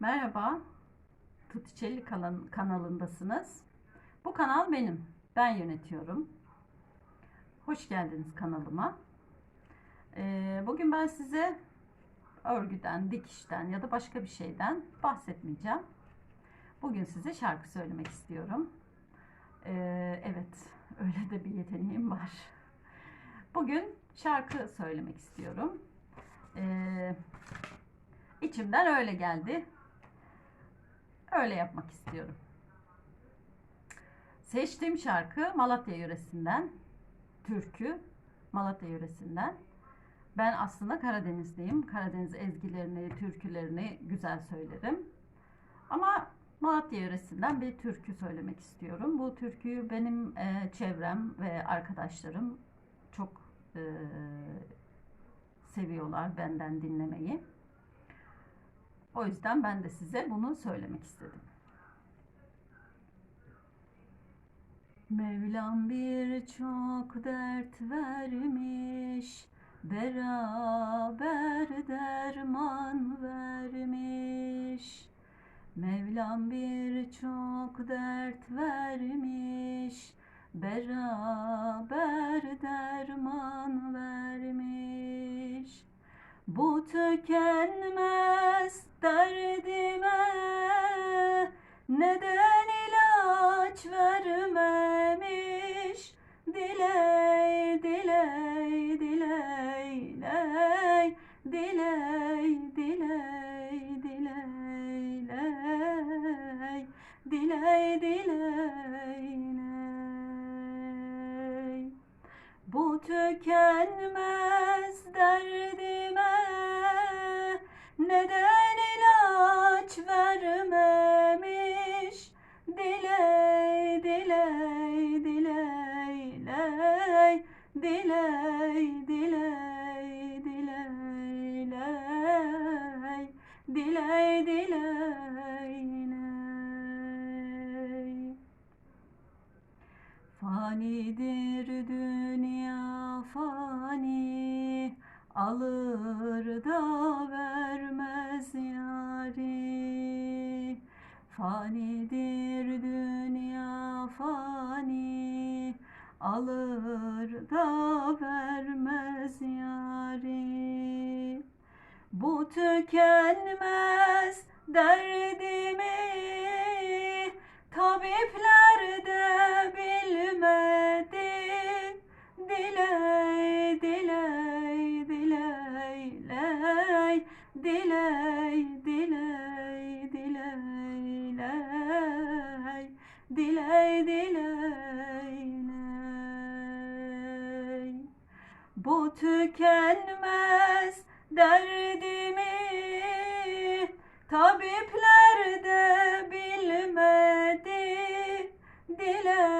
Merhaba, Tuticelli kalan- kanalındasınız. Bu kanal benim, ben yönetiyorum. Hoş geldiniz kanalıma. Ee, bugün ben size örgüden, dikişten ya da başka bir şeyden bahsetmeyeceğim. Bugün size şarkı söylemek istiyorum. Ee, evet, öyle de bir yeteneğim var. Bugün şarkı söylemek istiyorum. Ee, içimden öyle geldi. Öyle yapmak istiyorum. Seçtiğim şarkı Malatya yöresinden. Türkü Malatya yöresinden. Ben aslında Karadenizliyim. Karadeniz ezgilerini, türkülerini güzel söylerim. Ama Malatya yöresinden bir türkü söylemek istiyorum. Bu türküyü benim e, çevrem ve arkadaşlarım çok e, seviyorlar benden dinlemeyi. O yüzden ben de size bunu söylemek istedim. Mevlam bir çok dert vermiş, beraber derman vermiş. Mevlam bir çok dert vermiş, beraber derman vermiş. Bu tükenmez tükenmez derdime neden ilaç vermemiş? Diley, diley, diley, ley, diley, diley, diley, ley, diley, diley, ley. Fanidir dünya fani alır da vermez yari Fanidir dünya fani alır da vermez yari Bu tükenmez derdimi tabipler Diley, diley, ley Bu tükenmez derdimi tabipler de bilmedi. Diley,